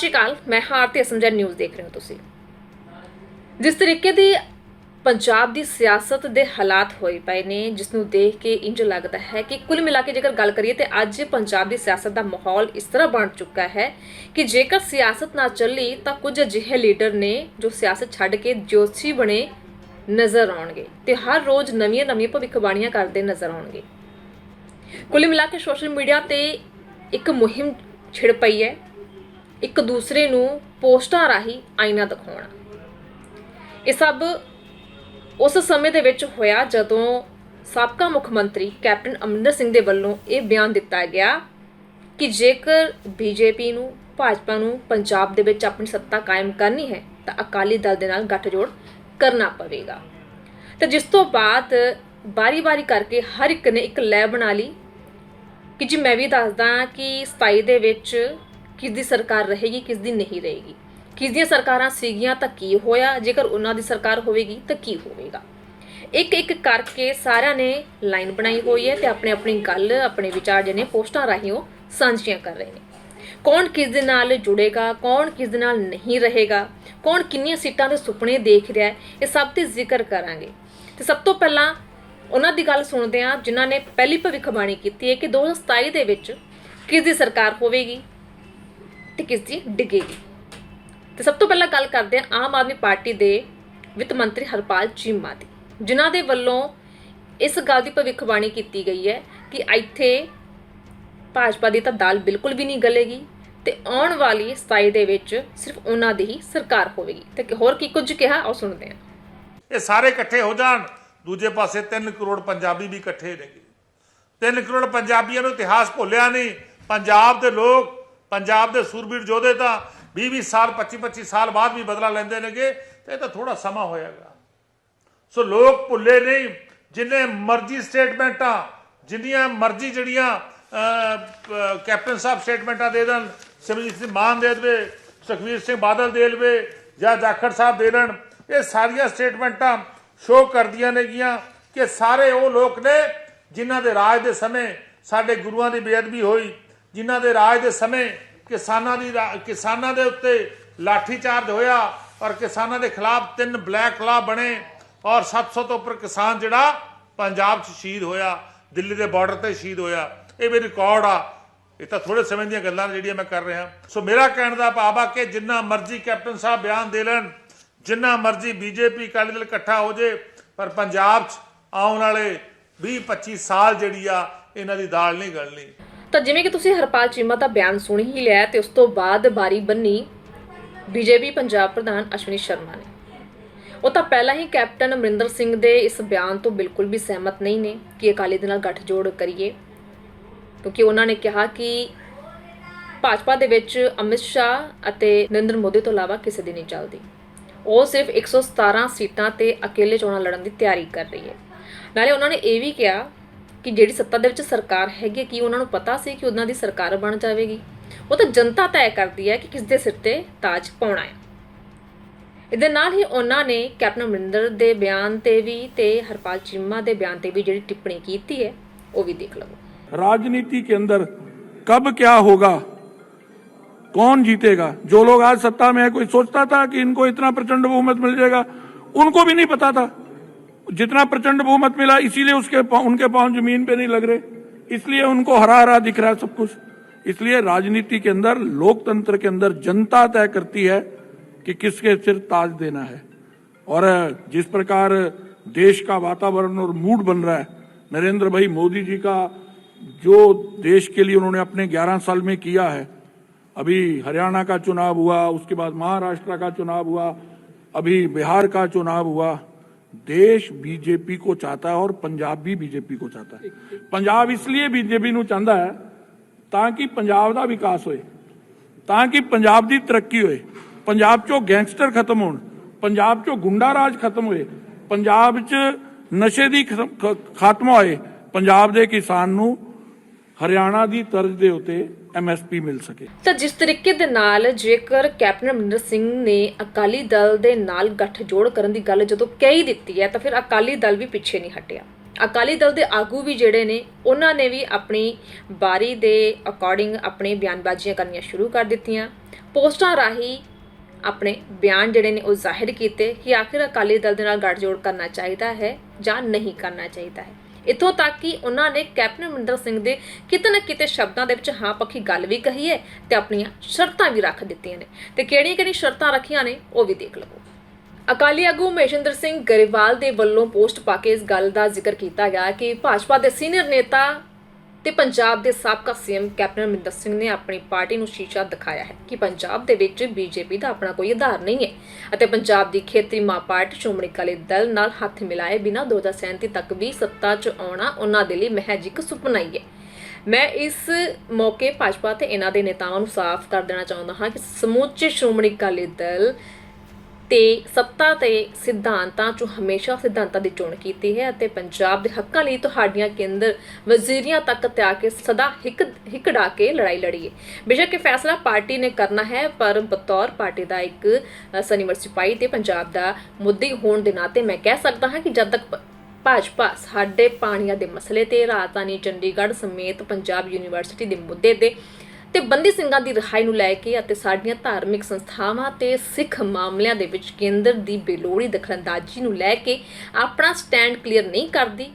ਸਤਿ ਸ਼੍ਰੀ ਅਕਾਲ, ਮੈਂ ਹਾਰਤੀ ਅਸਮਜਾ ਨਿਊਜ਼ ਦੇਖ ਰਹੇ ਹੋ ਤੁਸੀਂ। ਜਿਸ ਤਰੀਕੇ ਦੀ ਪੰਜਾਬ ਦੀ ਸਿਆਸਤ ਦੇ ਹਾਲਾਤ ਹੋਏ ਪਏ ਨੇ ਜਿਸ ਨੂੰ ਦੇਖ ਕੇ ਇੰਜ ਲੱਗਦਾ ਹੈ ਕਿ ਕੁੱਲ ਮਿਲਾ ਕੇ ਜੇਕਰ ਗੱਲ ਕਰੀਏ ਤੇ ਅੱਜ ਪੰਜਾਬ ਦੀ ਸਿਆਸਤ ਦਾ ਮਾਹੌਲ ਇਸ ਤਰ੍ਹਾਂ ਬਣ ਚੁੱਕਾ ਹੈ ਕਿ ਜੇਕਰ ਸਿਆਸਤ ਨਾ ਚੱਲੀ ਤਾਂ ਕੁਝ ਅਜਿਹੇ ਲੀਡਰ ਨੇ ਜੋ ਸਿਆਸਤ ਛੱਡ ਕੇ ਜੋਸ਼ੀ ਬਣੇ ਨਜ਼ਰ ਆਉਣਗੇ ਤੇ ਹਰ ਰੋਜ਼ ਨਵੀਆਂ ਨਵੀਆਂ ਭਵਿੱਖਬਾਣੀਆਂ ਕਰਦੇ ਨਜ਼ਰ ਆਉਣਗੇ। ਕੁੱਲ ਮਿਲਾ ਕੇ ਸੋਸ਼ਲ ਮੀਡੀਆ ਤੇ ਇੱਕ ਮੁਹਿੰਮ ਛਿੜ ਪਈ ਹੈ ਇੱਕ ਦੂਸਰੇ ਨੂੰ ਪੋਸਟਾਂ ਰਾਹੀਂ ਆਈਨਾ ਦਿਖਾਉਣਾ। ਇਹ ਸਭ ਉਸ ਸਮੇਂ ਦੇ ਵਿੱਚ ਹੋਇਆ ਜਦੋਂ ਸਾਬਕਾ ਮੁੱਖ ਮੰਤਰੀ ਕੈਪਟਨ ਅਮਰਿੰਦਰ ਸਿੰਘ ਦੇ ਵੱਲੋਂ ਇਹ ਬਿਆਨ ਦਿੱਤਾ ਗਿਆ ਕਿ ਜੇਕਰ ਬੀਜੇਪੀ ਨੂੰ, ਭਾਜਪਾ ਨੂੰ ਪੰਜਾਬ ਦੇ ਵਿੱਚ ਆਪਣੀ ਸੱਤਾ ਕਾਇਮ ਕਰਨੀ ਹੈ, ਤਾਂ ਅਕਾਲੀ ਦਲ ਦੇ ਨਾਲ ਗੱਠਜੋੜ ਕਰਨਾ ਪਵੇਗਾ। ਤੇ ਜਿਸ ਤੋਂ ਬਾਅਦ ਬਾਰੀ-ਬਾਰੀ ਕਰਕੇ ਹਰ ਇੱਕ ਨੇ ਇੱਕ ਲੈ ਬਣਾ ਲਈ ਕਿ ਜੀ ਮੈਂ ਵੀ ਦੱਸਦਾ ਕਿ 27 ਦੇ ਵਿੱਚ ਕਿਸ ਦੀ ਸਰਕਾਰ ਰਹੇਗੀ ਕਿਸ ਦੀ ਨਹੀਂ ਰਹੇਗੀ? ਕਿਸ ਦੀਆਂ ਸਰਕਾਰਾਂ ਸੀਗੀਆਂ ਤਾਂ ਕੀ ਹੋਇਆ? ਜੇਕਰ ਉਹਨਾਂ ਦੀ ਸਰਕਾਰ ਹੋਵੇਗੀ ਤਾਂ ਕੀ ਹੋਵੇਗਾ? ਇੱਕ ਇੱਕ ਕਰਕੇ ਸਾਰਿਆਂ ਨੇ ਲਾਈਨ ਬਣਾਈ ਹੋਈ ਹੈ ਤੇ ਆਪਣੇ ਆਪਣੀ ਗੱਲ, ਆਪਣੇ ਵਿਚਾਰ ਜਿਹਨੇ ਪੋਸਟਾਂ ਰਾਹੀਂ ਉਹ ਸਾਂਝੀਆਂ ਕਰ ਰਹੇ ਨੇ। ਕੌਣ ਕਿਸ ਦੇ ਨਾਲ ਜੁੜੇਗਾ? ਕੌਣ ਕਿਸ ਦੇ ਨਾਲ ਨਹੀਂ ਰਹੇਗਾ? ਕੌਣ ਕਿੰਨੀਆਂ ਸੀਟਾਂ ਦੇ ਸੁਪਨੇ ਦੇਖ ਰਿਹਾ ਹੈ? ਇਹ ਸਭ ਤੇ ਜ਼ਿਕਰ ਕਰਾਂਗੇ। ਤੇ ਸਭ ਤੋਂ ਪਹਿਲਾਂ ਉਹਨਾਂ ਦੀ ਗੱਲ ਸੁਣਦੇ ਹਾਂ, ਜਿਨ੍ਹਾਂ ਨੇ ਪਹਿਲੀ ਭਵਿੱਖਬਾਣੀ ਕੀਤੀ ਹੈ ਕਿ 2027 ਦੇ ਵਿੱਚ ਕਿਸ ਦੀ ਸਰਕਾਰ ਹੋਵੇਗੀ? ਤੇ ਕਿਸ ਦੀ ਡਿੱਗੇਗੀ। ਤੇ ਸਭ ਤੋਂ ਪਹਿਲਾਂ ਗੱਲ ਕਰਦੇ ਹਾਂ ਆਮ ਆਦਮੀ ਪਾਰਟੀ ਦੇ ਵਿੱਤ ਮੰਤਰੀ ਹਰਪਾਲ ਚੀਮਾ ਦੀ, ਜਿਨ੍ਹਾਂ ਦੇ ਵੱਲੋਂ ਇਸ ਗੱਲ ਦੀ ਭਵਿੱਖਬਾਣੀ ਕੀਤੀ ਗਈ ਹੈ ਕਿ ਇੱਥੇ ਭਾਜਪਾ ਦੀ ਤਾਂ ਦਾਲ ਬਿਲਕੁਲ ਵੀ ਨਹੀਂ ਗਲੇਗੀ ਤੇ ਆਉਣ ਵਾਲੀ 27 ਦੇ ਵਿੱਚ ਸਿਰਫ ਉਹਨਾਂ ਦੀ ਹੀ ਸਰਕਾਰ ਹੋਵੇਗੀ। ਤੇ ਹੋਰ ਕੀ ਕੁਝ ਕਿਹਾ, ਉਹ ਸੁਣਦੇ ਹਾਂ। ਇਹ ਸਾਰੇ ਇਕੱਠੇ ਹੋ ਜਾਣ, ਦੂਜੇ ਪਾਸੇ 3 ਕਰੋੜ ਪੰਜਾਬੀ ਵੀ ਇਕੱਠੇ ਨੇਗੇ 3 ਕਰੋੜ ਪੰਜਾਬੀਆਂ ਨੂੰ ਇਤਿਹਾਸ ਭੁੱਲਿਆ ਨਹੀਂ, ਪੰਜਾਬ ਦੇ ਲੋਕ ਪੰਜਾਬ ਦੇ ਸੂਰਬੀਰ ਯੋਧੇ ਤਾਂ 20-20 ਸਾਲ 25-25 ਸਾਲ ਬਾਅਦ ਵੀ ਬਦਲਾ ਲੈਂਦੇ ਨੇਗੇ, ਤੇ ਇਹ ਤਾਂ ਥੋੜਾ ਸਮਾਂ ਹੋਏਗਾ ਸੋ ਲੋਕ ਭੁੱਲੇ ਨਹੀਂ, ਜਿੰਨੇ ਮਰਜ਼ੀ ਸਟੇਟਮੈਂਟਾਂ, ਜਿੰਨੀਆਂ ਮਰਜ਼ੀ ਜਿਹੜੀਆਂ ਕੈਪਟਨ ਸਾਹਿਬ ਸਟੇਟਮੈਂਟਾਂ ਦੇ ਦੇਣ ਸਿਮਰਜੀਤ ਸਿੰਘ ਮਾਨ ਦੇ ਦੇਵੇ, ਸੁਖਵੀਰ ਸਿੰਘ ਬਾਦਲ ਦੇ ਲਵੇ ਜਾਂ ਜਾਖੜ ਸਾਹਿਬ ਦੇ ਦੇਣ, ਇਹ ਸਾਰੀਆਂ ਸਟੇਟਮੈਂਟਾਂ ਸ਼ੋਅ ਕਰਦੀਆਂ ਨੇਗੀਆਂ ਕਿ ਸਾਰੇ ਉਹ ਲੋਕ ਨੇ ਜਿਨ੍ਹਾਂ ਦੇ ਰਾਜ ਦੇ ਸਮੇਂ ਸਾਡੇ ਗੁਰੂਆਂ ਦੀ ਬੇਅਦਬੀ ਹੋਈ ਜਿਨ੍ਹਾਂ ਦੇ ਰਾਜ ਦੇ ਸਮੇਂ ਕਿਸਾਨਾਂ ਦੀ ਰਾ- ਕਿਸਾਨਾਂ ਦੇ ਉੱਤੇ ਲਾਠੀ ਚਾਰਜ ਹੋਇਆ ਔਰ ਕਿਸਾਨਾਂ ਦੇ ਖਿਲਾਫ ਤਿੰਨ ਬਲੈਕ ਲਾ ਬਣੇ ਔਰ 700 ਤੋਂ ਉੱਪਰ ਕਿਸਾਨ ਜਿਹੜਾ ਪੰਜਾਬ 'ਚ ਸ਼ਹੀਦ ਹੋਇਆ, ਦਿੱਲੀ ਦੇ ਬਾਰਡਰ ਤੇ ਸ਼ਹੀਦ ਹੋਇਆ। ਇਹ ਵੀ ਰਿਕਾਰਡ ਆ। ਇਹ ਤਾਂ ਥੋੜੇ ਸਮੇਂ ਦੀਆਂ ਗੱਲਾਂ ਜਿਹੜੀਆਂ ਮੈਂ ਕਰ ਰਿਹਾ। ਸੋ ਮੇਰਾ ਕਹਿਣ ਦਾ ਭਾਵ ਆ ਕਿ ਜਿੰਨਾ ਮਰਜ਼ੀ ਕੈਪਟਨ ਸਾਹਿਬ ਬਿਆਨ ਦੇ ਲੈਣ, ਜਿੰਨਾ ਮਰਜ਼ੀ ਬੀਜੇਪੀ ਅਕਾਲੀ ਦਲ ਇਕੱਠਾ ਹੋ ਜੇ, ਪਰ ਪੰਜਾਬ 'ਚ ਆਉਣ ਵਾਲੇ 20 25 ਸਾਲ ਜਿਹੜੀ ਆ, ਇਹਨਾਂ ਦੀ ਦਾਲ ਨਹੀਂ ਗਲਣੀ। ਤਾਂ ਜਿਵੇਂ ਕਿ ਤੁਸੀਂ ਹਰਪਾਲ ਚੀਮਾ ਦਾ ਬਿਆਨ ਸੁਣ ਹੀ ਲਿਆ ਤੇ ਉਸ ਤੋਂ ਬਾਅਦ ਬਾਰੀ ਬੰਨੀ ਬੀਜੇਪੀ ਪੰਜਾਬ ਪ੍ਰਧਾਨ ਅਸ਼ਵਨੀ ਸ਼ਰਮਾ ਨੇ। ਉਹ ਤਾਂ ਪਹਿਲਾਂ ਹੀ ਕੈਪਟਨ ਅਮਰਿੰਦਰ ਸਿੰਘ ਦੇ ਇਸ ਬਿਆਨ ਤੋਂ ਬਿਲਕੁਲ ਵੀ ਸਹਿਮਤ ਨਹੀਂ ਨੇ ਕਿ ਅਕਾਲੀ ਦੇ ਨਾਲ ਗੱਠਜੋੜ ਕਰੀਏ, ਕਿਉਂਕਿ ਉਹਨਾਂ ਨੇ ਕਿਹਾ ਕਿ ਭਾਜਪਾ ਦੇ ਵਿੱਚ ਅਮਿਤ ਸ਼ਾਹ ਅਤੇ ਨਰਿੰਦਰ ਮੋਦੀ ਤੋਂ ਇਲਾਵਾ ਕਿਸੇ ਦੀ ਨਹੀਂ ਚੱਲਦੀ। ਉਹ ਸਿਰਫ 117 ਸੀਟਾਂ ਤੇ ਅਕੇਲੇ ਚੋਣਾਂ ਲੜਨ ਦੀ ਤਿਆਰੀ ਕਰ ਰਹੀ ਹੈ। ਨਾਲੇ ਉਹਨਾਂ ਨੇ ਇਹ ਵੀ ਕਿਹਾ ਕਿ ਜਿਹੜੀ ਸੱਤਾ ਦੇ ਵਿੱਚ ਸਰਕਾਰ ਹੈਗੀ ਹੈ, ਕੀ ਉਹਨਾਂ ਨੂੰ ਪਤਾ ਸੀ ਕਿ ਉਹਨਾਂ ਦੀ ਸਰਕਾਰ ਬਣ ਜਾਵੇਗੀ ਉਹ ਤਾਂ ਜਨਤਾ ਤੈਅ ਕਰਦੀ ਹੈ ਕਿ ਕਿਸ ਦੇ ਸਿਰ ਤੇ ਤਾਜ ਪਾਉਣਾ ਹੈ ਇਹਦੇ ਨਾਲ ਹੀ ਉਹਨਾਂ ਨੇ ਕੈਪਟਨ ਅਮਰਿੰਦਰ ਦੇ ਬਿਆਨ ਤੇ ਵੀ ਤੇ ਹਰਪਾਲ ਚੀਮਾ ਦੇ ਬਿਆਨ ਤੇ ਵੀ ਜਿਹੜੀ ਟਿੱਪਣੀ ਕੀਤੀ ਹੈ ਉਹ ਵੀ ਦੇਖ ਲਵੋ राजनीति के अंदर कब क्या होगा कौन जीतेगा जो लोग आज सत्ता में है कोई सोचता था कि इनको इतना प्रचंड बहुमत मिल जाएगा उनको भी नहीं पता था जितना प्रचंड बहुमत मिला, इसीलिए उसके पाँव- उनके पाँव ज़मीन पे नहीं लग रहे। इसलिए उनको हरा हरा दिख रहा है सब कुछ। इसलिए राजनीति के अंदर, लोकतंत्र के अंदर जनता तय करती है कि किसके सिर ताज देना है। और जिस प्रकार देश का वातावरण और मूड बन रहा है, नरेंद्र भाई मोदी जी का जो देश के लिए उन्होंने अपने 11 साल में किया है, अभी हरियाणा का चुनाव हुआ, उसके बाद महाराष्ट्र का चुनाव हुआ, अभी बिहार का चुनाव हुआ ਦੇਸ਼ ਬੀਜੇਪੀ ਕੋ ਚਾਹਤਾ ਹੈ ਔਰ ਪੰਜਾਬ ਵੀ ਬੀਜੇਪੀ ਕੋ ਚਾਹਤਾ ਹੈ ਪੰਜਾਬ ਇਸ ਲਈ ਬੀਜੇਪੀ ਨੂੰ ਚਾਹੁੰਦਾ ਹੈ ਤਾਂ ਕਿ ਪੰਜਾਬ ਦਾ ਵਿਕਾਸ ਹੋਏ ਤਾਂ ਕਿ ਪੰਜਾਬ ਦੀ ਤਰੱਕੀ ਹੋਏ ਪੰਜਾਬ 'ਚੋਂ ਗੈਂਗਸਟਰ ਖਤਮ ਹੋਣ ਪੰਜਾਬ 'ਚੋਂ ਗੁੰਡਾ ਰਾਜ ਖਤਮ ਹੋਏ ਪੰਜਾਬ 'ਚ ਨਸ਼ੇ ਦੀ ਖਾਤਮਾ ਹੋਏ ਪੰਜਾਬ ਦੇ ਕਿਸਾਨ ਨੂੰ ਹਰਿਆਣਾ ਦੀ ਤਰਜ਼ ਦੇ ਉੱਤੇ ਐਮਐਸਪੀ ਮਿਲ ਸਕੇ। ਤਾਂ ਜਿਸ ਤਰੀਕੇ ਦੇ ਨਾਲ ਜੇਕਰ ਕੈਪਟਨ ਅਮਰਿੰਦਰ ਸਿੰਘ ਨੇ ਅਕਾਲੀ ਦਲ ਦੇ ਨਾਲ ਗੱਠਜੋੜ ਕਰਨ ਦੀ ਗੱਲ ਜਦੋਂ ਕਹੀ ਦਿੱਤੀ ਹੈ, ਤਾਂ ਫਿਰ ਅਕਾਲੀ ਦਲ ਵੀ ਪਿੱਛੇ ਨਹੀਂ ਹਟਿਆ। ਅਕਾਲੀ ਦਲ ਦੇ ਆਗੂ ਵੀ ਜਿਹੜੇ ਨੇ, ਉਹਨਾਂ ਨੇ ਵੀ ਆਪਣੀ ਬਾਰੀ ਦੇ ਅਕੋਰਡਿੰਗ ਆਪਣੇ ਬਿਆਨਬਾਜ਼ੀਆਂ ਕਰਨੀਆਂ ਸ਼ੁਰੂ ਕਰ ਦਿੱਤੀਆਂ। ਪੋਸਟਾਂ ਰਾਹੀਂ ਆਪਣੇ ਬਿਆਨ ਜਿਹੜੇ ਨੇ ਉਹ ਜ਼ਾਹਿਰ ਕੀਤੇ ਕਿ ਆਖਿਰ ਅਕਾਲੀ ਦਲ ਦੇ ਨਾਲ ਗੱਠਜੋੜ ਕਰਨਾ ਚਾਹੀਦਾ ਹੈ ਜਾਂ ਨਹੀਂ ਕਰਨਾ ਚਾਹੀਦਾ ਹੈ। ਇਥੋਂ ਤੱਕ ਕਿ ਉਹਨਾਂ ਨੇ ਕੈਪਟਨ ਅਮਰਿੰਦਰ ਸਿੰਘ ਦੇ ਕਿਤੇ ਨਾ ਕਿਤੇ ਸ਼ਬਦਾਂ ਦੇ ਵਿੱਚ ਹਾਂ ਪੱਖੀ ਗੱਲ ਵੀ ਕਹੀ ਹੈ ਤੇ ਆਪਣੀਆਂ ਸ਼ਰਤਾਂ ਵੀ ਰੱਖ ਦਿੱਤੀਆਂ ਨੇ। ਤੇ ਕਿਹੜੀਆਂ ਕਿਹੜੀਆਂ ਸ਼ਰਤਾਂ ਰੱਖੀਆਂ ਨੇ, ਉਹ ਵੀ ਦੇਖ ਲਵੋ। ਅਕਾਲੀ ਆਗੂ ਮਹੇਸ਼ਿੰਦਰ ਸਿੰਘ ਗਰੇਵਾਲ ਦੇ ਵੱਲੋਂ ਪੋਸਟ ਪਾ ਕੇ ਇਸ ਗੱਲ ਦਾ ਜ਼ਿਕਰ ਕੀਤਾ ਗਿਆ ਕਿ ਭਾਜਪਾ ਦੇ ਸੀਨੀਅਰ ਨੇਤਾ ਤੇ ਪੰਜਾਬ ਦੇ ਸਾਬਕਾ ਸੀਐਮ ਕੈਪਟਨ ਅਮਰਿੰਦਰ ਸਿੰਘ ਨੇ ਆਪਣੀ ਪਾਰਟੀ ਨੂੰ ਸ਼ੀਸ਼ਾ ਦਿਖਾਇਆ ਹੈ ਕਿ ਪੰਜਾਬ ਦੇ ਵਿੱਚ ਬੀਜੇਪੀ ਦਾ ਆਪਣਾ ਕੋਈ ਆਧਾਰ ਨਹੀਂ ਹੈ ਅਤੇ ਪੰਜਾਬ ਦੀ ਖੇਤਰੀ ਮਾਂ ਪਾਰਟੀ ਸ਼੍ਰੋਮਣੀ ਅਕਾਲੀ ਦਲ ਨਾਲ ਹੱਥ ਮਿਲਾਏ ਬਿਨਾਂ 2037 ਤੱਕ ਵੀ ਸੱਤਾ 'ਚ ਆਉਣਾ ਉਹਨਾਂ ਦੇ ਲਈ ਮਹਿਜ ਇੱਕ ਸੁਪਨਾ ਹੀ ਹੈ। ਮੈਂ ਇਸ ਮੌਕੇ ਭਾਜਪਾ ਤੇ ਇਹਨਾਂ ਦੇ ਨੇਤਾਵਾਂ ਨੂੰ ਸਾਫ਼ ਕਰ ਦੇਣਾ ਚਾਹੁੰਦਾ ਹਾਂ ਕਿ ਸਮੁੱਚੇ ਸ਼੍ਰੋਮਣੀ ਅਕਾਲੀ ਦਲ ਤੇ ਸੱਤਾ ਤੇ ਸਿਧਾਂਤਾਂ 'ਚੋਂ ਹਮੇਸ਼ਾ ਸਿਧਾਂਤਾਂ ਦੀ ਚੋਣ ਕੀਤੀ ਹੈ ਅਤੇ ਪੰਜਾਬ ਦੇ ਹੱਕਾਂ ਲਈ ਤੁਹਾਡੀਆਂ ਕੇਂਦਰ ਵਜ਼ੀਰੀਆਂ ਤੱਕ ਤੇ ਕੇ ਸਦਾ ਹਿੱਕ ਹਿੱਕੜਾ ਕੇ ਲੜਾਈ ਲੜੀਏ ਬੇਸ਼ੱਕ ਇਹ ਫੈਸਲਾ ਪਾਰਟੀ ਨੇ ਕਰਨਾ ਹੈ, ਪਰ ਬਤੌਰ ਪਾਰਟੀ ਦਾ ਇੱਕ ਸਨੀਵਰ ਸਿਪਾਈ ਸਿਪਾਹੀ ਤੇ ਪੰਜਾਬ ਦਾ ਮੁੱਦੀ ਹੋਣ ਦੇ ਨਾਤੇ ਮੈਂ ਕਹਿ ਸਕਦਾ ਹਾਂ ਕਿ ਜਦ ਤੱਕ ਭਾਜਪਾ ਸਾਡੇ ਪਾਣੀਆਂ ਦੇ ਮਸਲੇ ਤੇ ਰਾਜਧਾਨੀ ਚੰਡੀਗੜ੍ਹ ਸਮੇਤ ਪੰਜਾਬ ਯੂਨੀਵਰਸਿਟੀ ਦੇ ਮੁੱਦੇ ਤੇ ਤੇ ਬੰਦੀ ਸਿੰਘਾਂ ਦੀ ਰਿਹਾਈ ਨੂੰ ਲੈ ਕੇ ਅਤੇ ਸਾਡੀਆਂ ਧਾਰਮਿਕ ਸੰਸਥਾਵਾਂ ਤੇ ਸਿੱਖ ਮਾਮਲਿਆਂ ਦੇ ਵਿੱਚ ਕੇਂਦਰ ਦੀ ਬੇਲੋੜੀ ਦਖਲਅੰਦਾਜ਼ੀ ਨੂੰ ਲੈ ਕੇ ਆਪਣਾ ਸਟੈਂਡ ਕਲੀਅਰ ਨਹੀਂ ਕਰਦੀ,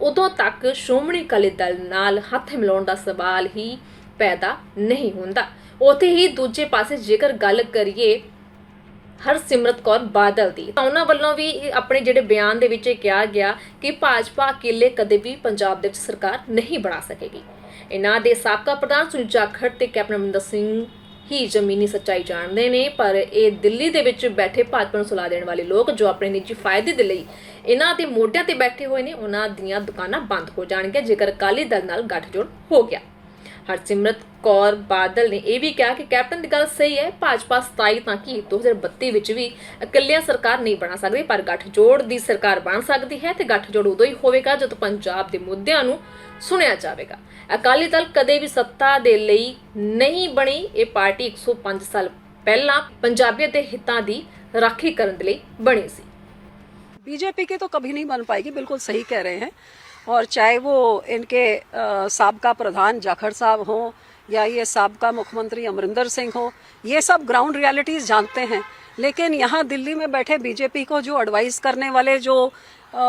ਉਦੋਂ ਤੱਕ ਸ਼੍ਰੋਮਣੀ ਅਕਾਲੀ ਦਲ ਨਾਲ ਹੱਥ ਮਿਲਾਉਣ ਦਾ ਸਵਾਲ ਹੀ ਪੈਦਾ ਨਹੀਂ ਹੁੰਦਾ। ਉਥੇ ਹੀ ਦੂਜੇ ਪਾਸੇ ਜੇਕਰ ਗੱਲ ਕਰੀਏ ਹਰਸਿਮਰਤ ਕੌਰ ਬਾਦਲ ਦੀ, ਤਾਂ ਉਹਨਾਂ ਵੱਲੋਂ ਵੀ ਆਪਣੇ ਜਿਹੜੇ ਬਿਆਨ ਦੇ ਵਿੱਚ ਇਹ ਕਿਹਾ ਗਿਆ ਕਿ ਭਾਜਪਾ ਅਕੇਲੇ ਕਦੇ ਵੀ ਪੰਜਾਬ ਦੇ ਵਿੱਚ ਸਰਕਾਰ ਨਹੀਂ ਬਣਾ ਸਕੇਗੀ। ਇਹਨਾਂ ਦੇ ਸਾਬਕਾ ਪ੍ਰਧਾਨ ਸੁਨੀਲ ਜਾਖੜ ਤੇ ਕੈਪਟਨ ਅਮਰਿੰਦਰ ਸਿੰਘ ਹੀ ਜ਼ਮੀਨੀ ਸੱਚਾਈ ਜਾਣਦੇ ਨੇ, ਪਰ ਇਹ ਦਿੱਲੀ ਦੇ ਵਿੱਚ ਬੈਠੇ ਭਾਜਪਾ ਨੂੰ ਸੁਲਾ ਦੇਣ ਵਾਲੇ ਲੋਕ ਜੋ ਆਪਣੇ ਨਿੱਜੀ ਫਾਇਦੇ ਦੇ ਲਈ ਇਹਨਾਂ ਦੇ ਮੋਢਿਆਂ ਤੇ ਬੈਠੇ ਹੋਏ ਨੇ ਉਹਨਾਂ ਦੀਆਂ ਦੁਕਾਨਾਂ ਬੰਦ ਹੋ ਜਾਣਗੀਆਂ, ਜੇਕਰ ਅਕਾਲੀ ਦਲ ਨਾਲ ਗੱਠਜੋੜ ਹੋ ਗਿਆ। ਹਰਸਿਮਰਤ ਕੌਰ ਬਾਦਲ ਨੇ ਇਹ ਵੀ ਕਿਹਾ ਕਿ ਕੈਪਟਨ ਦੀ ਗੱਲ ਸਹੀ ਹੈ ਭਾਜਪਾ 27 ਤਾਂ ਕੀ 2032 ਵਿੱਚ ਵੀ ਇਕੱਲਿਆਂ ਸਰਕਾਰ ਨਹੀਂ ਬਣਾ ਸਕਦੀ ਪਰ ਗੱਠਜੋੜ ਦੀ ਸਰਕਾਰ ਬਣ ਸਕਦੀ ਹੈ ਤੇ ਗੱਠਜੋੜ ਉਦੋਂ ਹੀ ਹੋਵੇਗਾ ਜਦੋਂ ਪੰਜਾਬ ਦੇ ਮੁੱਦਿਆਂ ਨੂੰ ਸੁਣਿਆ ਜਾਵੇਗਾ ਅਕਾਲੀ ਦਲ ਕਦੇ ਵੀ ਸੱਤਾ ਦੇ ਲਈ ਨਹੀਂ ਬਣੀ ਇਹ ਪਾਰਟੀ 105 ਸਾਲ ਪਹਿਲਾਂ ਪੰਜਾਬੀਅਤ ਦੇ ਹਿੱਤਾਂ ਦੀ ਰਾਖੀ ਕਰਨ ਦੇ ਲਈ ਬਣੀ ਸੀ बीजेपी के तो कभी नहीं बन पाएगी बिल्कुल सही कह रहे हैं और चाहे वो इनके सबका प्रधान जाखड़ साहब हों या ये सबका मुख्यमंत्री अमरिंदर सिंह हो ये सब ग्राउंड रियलिटीज जानते हैं। लेकिन यहाँ दिल्ली में बैठे बीजेपी को जो एडवाइस करने वाले जो अ,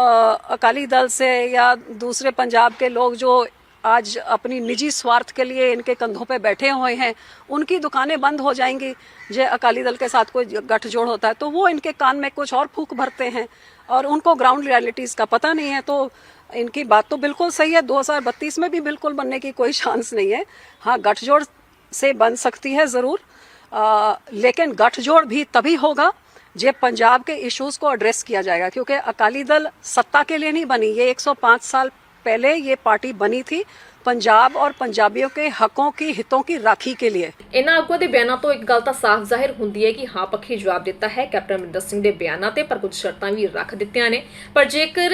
अकाली दल से या दूसरे पंजाब के लोग जो आज अपनी निजी स्वार्थ के लिए इनके कंधों पे बैठे हुए हैं उनकी दुकानें बंद हो जाएँगी जो अकाली दल के साथ कोई गठजोड़ होता है तो वो इनके कान में कुछ और फूक भरते हैं और उनको ग्राउंड रियलिटीज का पता नहीं है तो इनकी बात तो बिल्कुल सही है 2032 में भी बिल्कुल बनने की कोई चांस नहीं है हाँ गठजोड़ से बन सकती है ज़रूर अ, लेकिन गठजोड़ भी तभी होगा जब पंजाब के इश्यूज को एड्रेस किया जाएगा क्योंकि अकाली दल सत्ता के लिए नहीं बनी ये 105 साल पहले ये पार्टी बनी थी पंजाब और पंजाबियों के हकों की हितों की राखी के लिए ਇਹਨਾਂ ਆਗੂਆਂ ਦੇ ਬਿਆਨਾਂ ਤੋਂ ਇੱਕ ਗੱਲ ਤਾਂ ਸਾਫ਼ ਜ਼ਾਹਿਰ ਹੁੰਦੀ ਹੈ ਕਿ ਹਾਂ ਪੱਖੀ ਜਵਾਬ ਦਿੱਤਾ ਹੈ ਕੈਪਟਨ ਅਮਰਿੰਦਰ ਸਿੰਘ ਦੇ ਬਿਆਨਾਂ ਤੇ ਪਰ ਕੁਝ ਸ਼ਰਤਾਂ ਵੀ ਰੱਖ ਦਿੱਤੀਆਂ ਨੇ ਪਰ ਜੇਕਰ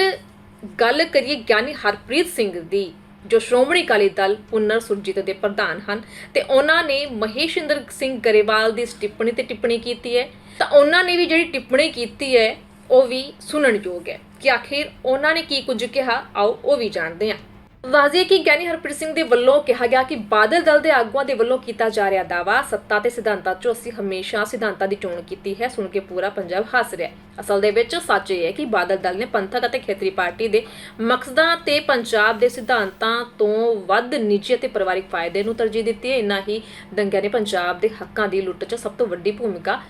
ਗੱਲ ਕਰੀਏ ਗਿਆਨੀ ਹਰਪ੍ਰੀਤ ਸਿੰਘ ਦੀ, ਜੋ ਸ਼੍ਰੋਮਣੀ ਅਕਾਲੀ ਦਲ ਪੁਨਰ ਸੁਰਜੀਤ ਦੇ ਪ੍ਰਧਾਨ ਹਨ, ਤੇ ਉਹਨਾਂ ਨੇ ਮਹੇਸ਼ਿੰਦਰ ਸਿੰਘ ਗਰੇਵਾਲ ਦੀ ਇਸ ਟਿੱਪਣੀ ਤੇ ਟਿੱਪਣੀ ਕੀਤੀ ਹੈ। ਤਾਂ ਉਹਨਾਂ ਨੇ ਵੀ ਜਿਹੜੀ ਟਿੱਪਣੀ ਕੀਤੀ ਹੈ, ਉਹ ਵੀ ਸੁਣਨਯੋਗ ਹੈ ਕਿ ਆਖਿਰ ਉਹਨਾਂ ਨੇ ਕੀ ਕੁਝ ਕਿਹਾ? ਆਓ ਉਹ ਵੀ ਜਾਣਦੇ ਹਾਂ। ਵਾਜ਼ੀ ਕਿ ਗਿਆਨੀ ਹਰਪ੍ਰੀਤ ਸਿੰਘ ਦੇ ਵੱਲੋਂ ਕਿਹਾ ਗਿਆ ਕਿ ਬਾਦਲ ਦਲ ਦੇ ਆਗੂਆਂ ਦੇ ਵੱਲੋਂ ਕੀਤਾ ਜਾ ਰਿਹਾ ਦਾਵਾ ਸੱਤਾ ਤੇ ਸਿਧਾਂਤਾਂ 'ਚੋਂ ਅਸੀਂ ਹਮੇਸ਼ਾ ਸਿਧਾਂਤਾਂ ਦੀ ਚੋਣ ਕੀਤੀ ਹੈ, ਸੁਣ ਕੇ ਪੂਰਾ ਪੰਜਾਬ ਹੱਸ ਰਿਹਾ ਅਸਲ ਦੇ ਵਿੱਚ ਸੱਚ ਇਹ ਹੈ ਕਿ ਬਾਦਲ ਦਲ ਨੇ ਪੰਥਕ ਅਤੇ ਖੇਤਰੀ ਪਾਰਟੀ ਦੇ ਮਕਸਦਾਂ ਤੇ ਪੰਜਾਬ ਦੇ ਸਿਧਾਂਤਾਂ ਤੋਂ ਵੱਧ ਨਿੱਜੀ ਅਤੇ ਪਰਿਵਾਰਿਕ ਫਾਇਦੇ ਨੂੰ ਤਰਜੀਹ ਦਿੱਤੀ ਹੈ। ਇੰਨਾ ਹੀ ਦੰਗਿਆਂ ਨੇ ਪੰਜਾਬ ਦੇ ਹੱਕਾਂ ਦੀ ਲੁੱਟ 'ਚ ਸਭ ਤੋਂ ਵੱਡੀ ਭੂਮਿਕਾ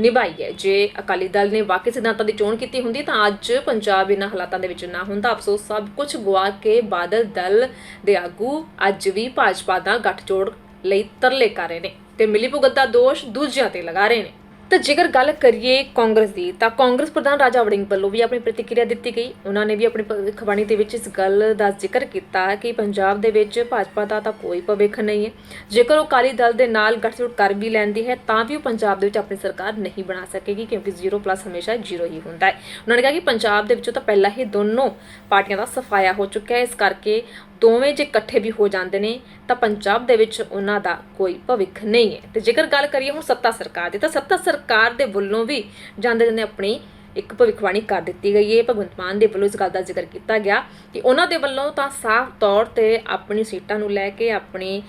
ਨਿਭਾਈ ਹੈ। ਜੇ ਅਕਾਲੀ ਦਲ ਨੇ ਵਾਕਈ ਸਿਧਾਂਤਾਂ ਦੀ ਚੋਣ ਕੀਤੀ ਹੁੰਦੀ, ਤਾਂ ਅੱਜ ਪੰਜਾਬ ਇਹਨਾਂ ਹਾਲਾਤਾਂ ਦੇ ਵਿੱਚ ਨਾ ਹੁੰਦਾ। ਅਫਸੋਸ, ਸਭ ਕੁਝ ਗਵਾ ਕੇ ਬਾਦਲ ਦਲ ਦੇ ਆਗੂ ਅੱਜ ਵੀ ਭਾਜਪਾ ਦਾ ਗੱਠਜੋੜ ਲਈ ਤਰਲੇ ਕਰ ਰਹੇ ਨੇ ਤੇ ਮਿਲੀ ਭੁਗਤ ਦਾ ਦੋਸ਼ ਦੂਜਿਆਂ ਤੇ ਲਗਾ ਰਹੇ ਨੇ। ਤਾਂ ਜੇਕਰ ਗੱਲ ਕਰੀਏ ਕਾਂਗਰਸ ਦੀ, ਤਾਂ ਕਾਂਗਰਸ ਪ੍ਰਧਾਨ ਰਾਜਾ ਵੜਿੰਗ ਵੱਲੋਂ ਵੀ ਆਪਣੀ ਪ੍ਰਤੀਕਿਰਿਆ ਦਿੱਤੀ ਗਈ। ਉਹਨਾਂ ਨੇ ਵੀ ਆਪਣੀ ਭਵਿੱਖਬਾਣੀ ਦੇ ਵਿੱਚ ਇਸ ਗੱਲ ਦਾ ਜ਼ਿਕਰ ਕੀਤਾ ਕਿ ਪੰਜਾਬ ਦੇ ਵਿੱਚ ਭਾਜਪਾ ਦਾ ਤਾਂ ਕੋਈ ਭਵਿੱਖ ਨਹੀਂ ਹੈ। ਜੇਕਰ ਉਹ ਅਕਾਲੀ ਦਲ ਦੇ ਨਾਲ ਗੱਠਜੋੜ ਕਰ ਵੀ ਲੈਂਦੀ ਹੈ, ਤਾਂ ਵੀ ਉਹ ਪੰਜਾਬ ਦੇ ਵਿੱਚ ਆਪਣੀ ਸਰਕਾਰ ਨਹੀਂ ਬਣਾ ਸਕੇਗੀ, ਕਿਉਂਕਿ 0 ਪਲੱਸ ਹਮੇਸ਼ਾ 0 ਹੀ ਹੁੰਦਾ ਹੈ। ਉਹਨਾਂ ਨੇ ਕਿਹਾ ਕਿ ਪੰਜਾਬ ਦੇ ਵਿੱਚੋਂ ਤਾਂ ਪਹਿਲਾਂ ਹੀ ਦੋਨੋਂ ਪਾਰਟੀਆਂ ਦਾ ਸਫਾਇਆ ਹੋ ਚੁੱਕਿਆ ਹੈ। ਇਸ ਕਰਕੇ ਦੋਵੇਂ ਜੇ ਇਕੱਠੇ ਵੀ ਹੋ ਜਾਂਦੇ ਨੇ, ਤਾਂ ਪੰਜਾਬ ਦੇ ਵਿੱਚ ਉਹਨਾਂ ਦਾ ਕੋਈ ਭਵਿੱਖ ਨਹੀਂ ਹੈ। ਤੇ ਜੇਕਰ ਗੱਲ ਕਰੀਏ ਹੁਣ ਸੱਤਾ ਸਰਕਾਰ ਦੀ, ਤਾਂ ਸੱਤਾ ਸਰਕਾਰ ਸਰਕਾਰ ਦੇ ਵੱਲੋਂ ਵੀ ਜਾਂਦੇ ਜਾਂਦੇ ਆਪਣੀ ਇੱਕ ਭਵਿੱਖਬਾਣੀ ਕਰ ਦਿੱਤੀ ਗਈ ਹੈ। ਭਗਵੰਤ ਮਾਨ ਦੇ ਵੱਲੋਂ ਇਸ ਗੱਲ ਦਾ ਜ਼ਿਕਰ ਕੀਤਾ ਗਿਆ ਕਿ ਉਹਨਾਂ ਦੇ ਵੱਲੋਂ ਤਾਂ ਸਾਫ਼ ਤੌਰ ਤੇ ਆਪਣੀ ਸੀਟਾਂ ਨੂੰ ਲੈ ਕੇ, ਆਪਣੀ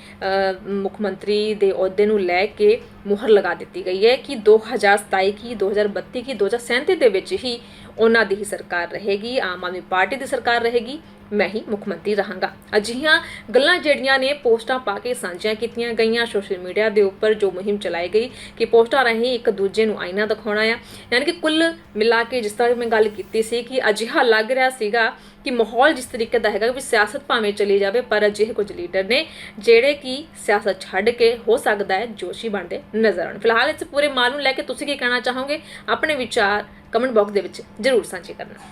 ਮੁੱਖ ਮੰਤਰੀ ਦੇ ਅਹੁਦੇ ਨੂੰ ਲੈ ਕੇ ਮੁਹਰ ਲਗਾ ਦਿੱਤੀ ਗਈ ਹੈ ਕਿ 2027 ਕੀ 2032 ਕੀ 2037 ਦੇ ਵਿੱਚ ਹੀ ਉਹਨਾਂ ਦੀ ਹੀ ਸਰਕਾਰ ਰਹੇਗੀ, ਆਮ ਆਦਮੀ ਪਾਰਟੀ ਦੀ ਸਰਕਾਰ ਰਹੇਗੀ। ਮੈਂ ਹੀ ਮੁੱਖ ਮੰਤਰੀ ਰਹਾਂਗਾ। ਅਜਿਹੀਆਂ ਗੱਲਾਂ ਜਿਹੜੀਆਂ ਨੇ ਪੋਸਟਾਂ ਪਾ ਕੇ ਸਾਂਝੀਆਂ ਕੀਤੀਆਂ ਗਈਆਂ ਸੋਸ਼ਲ ਮੀਡੀਆ ਦੇ ਉੱਪਰ ਜੋ ਮੁਹਿੰਮ ਚਲਾਈ ਗਈ ਕਿ ਪੋਸਟਾਂ ਰਾਹੀਂ ਇੱਕ ਦੂਜੇ ਨੂੰ ਆਈਨਾ ਦਿਖਾਉਣਾ ਆ। ਯਾਨੀ ਕਿ ਕੁੱਲ ਮਿਲਾ ਕੇ ਜਿਸ ਤਰ੍ਹਾਂ ਮੈਂ ਗੱਲ ਕੀਤੀ ਸੀ ਕਿ ਅਜਿਹਾ ਲੱਗ ਰਿਹਾ ਸੀਗਾ ਕਿ ਮਾਹੌਲ ਜਿਸ ਤਰੀਕੇ ਦਾ ਹੈਗਾ ਵੀ ਸਿਆਸਤ ਭਾਵੇਂ ਚਲੀ ਜਾਵੇ, ਪਰ ਅਜਿਹੇ ਕੁਝ ਲੀਡਰ ਨੇ ਜਿਹੜੇ ਕਿ ਸਿਆਸਤ ਛੱਡ ਕੇ ਹੋ ਸਕਦਾ ਹੈ ਜੋਸ਼ੀ ਬਣਦੇ ਨਜ਼ਰ ਆਉਣ। ਫਿਲਹਾਲ ਇਸ ਪੂਰੇ ਮਾਲ ਨੂੰ ਲੈ ਕੇ ਤੁਸੀਂ ਕੀ ਕਹਿਣਾ ਚਾਹੋਗੇ? ਆਪਣੇ ਵਿਚਾਰ ਕਮੈਂਟ ਬਾਕਸ ਦੇ ਵਿੱਚ ਜਰੂਰ ਸਾਂਝੇ ਕਰਨਾ।